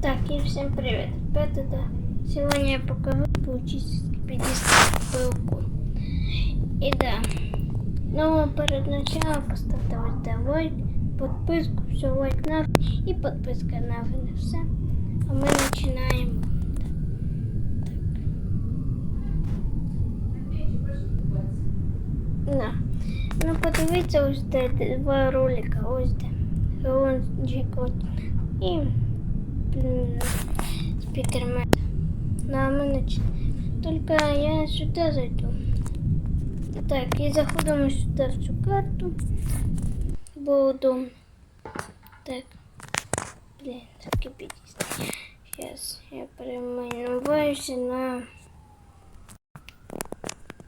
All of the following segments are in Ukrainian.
Так, и всем привет. Ребята, да. Сегодня я покажу получить пылку. И да. Но перед началом поставьте ось лайк, подписку, все лайк на и подписка на все. А мы начинаем. Да. Ну подивіться ось де два ролика, ось де. От. І м, спікермен. На мене ч- Тільки я сюди зайду. Так, і заходимо сюди в цю карту. Буду. Так. Блін, таки підійсно. Зараз я перейменуваюся на.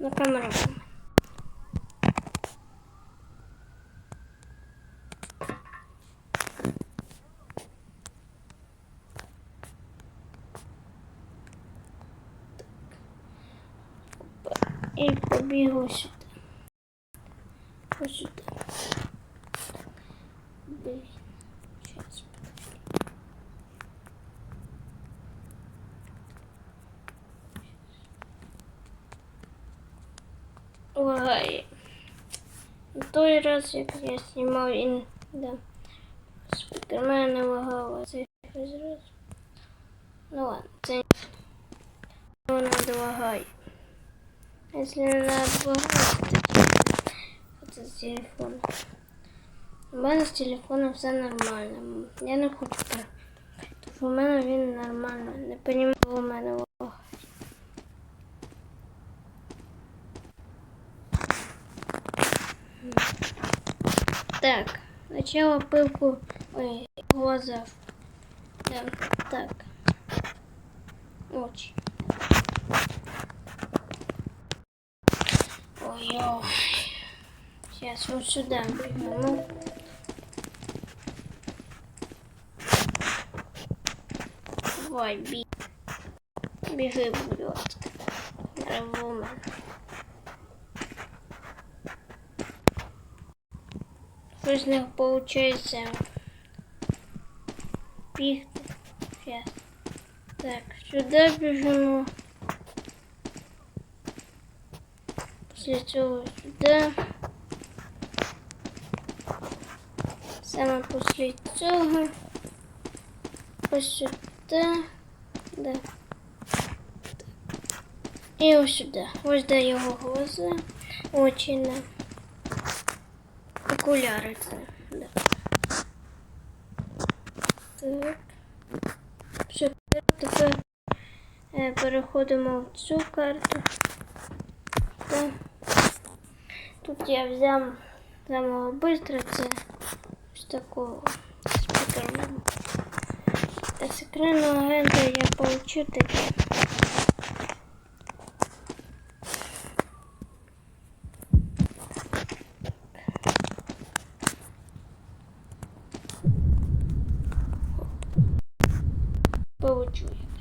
На камеру. І побігу сюди. Ось сюди. Блін. Щас. Лагає. Той раз, як я знімав, він, да, спікермен не лагав, а цей раз. Ну ладно, це воно долагає. Если надо багато, це з телефону. У мене з телефоном все нормально. Я не хочу так. Тому у мене він нормально. Не розумію, у мене лагає. Так, сначала пылку, ой, глаза. Да, так. Очень. Сейчас вот сюда бегу. Давай, бі. Біги, будь ласка. Ревомен. Щось не виходить бігти. Сейчас. Так, сюди біжимо. Після цього сюди. Саме після цього. Ось сюди. Да. І ось сюди. Ось де його глаза. Очі на окуляри це. Да. Так. Все, тепер е, переходимо в цю карту. Так. Тут я взяв самого быстро це ось такого. З секретного агента я получу таке. Получу я.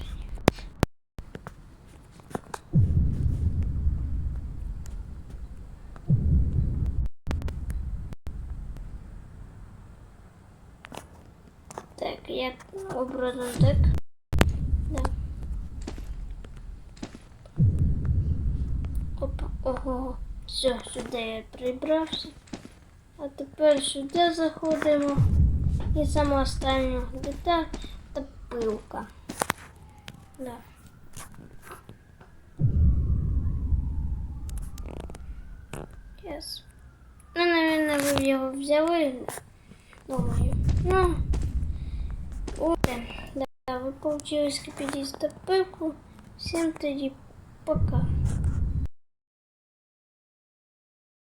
Так, я образно так. Да. Оп, ого. Все, сюди я прибрався. А тепер сюди заходимо. І сама остання деталь це пилка. Да. Yes. Ну, наверное, ви його взяли. Думаю. Ну, Ой, да, вы получилось кипятить пылку. Всем тоді пока.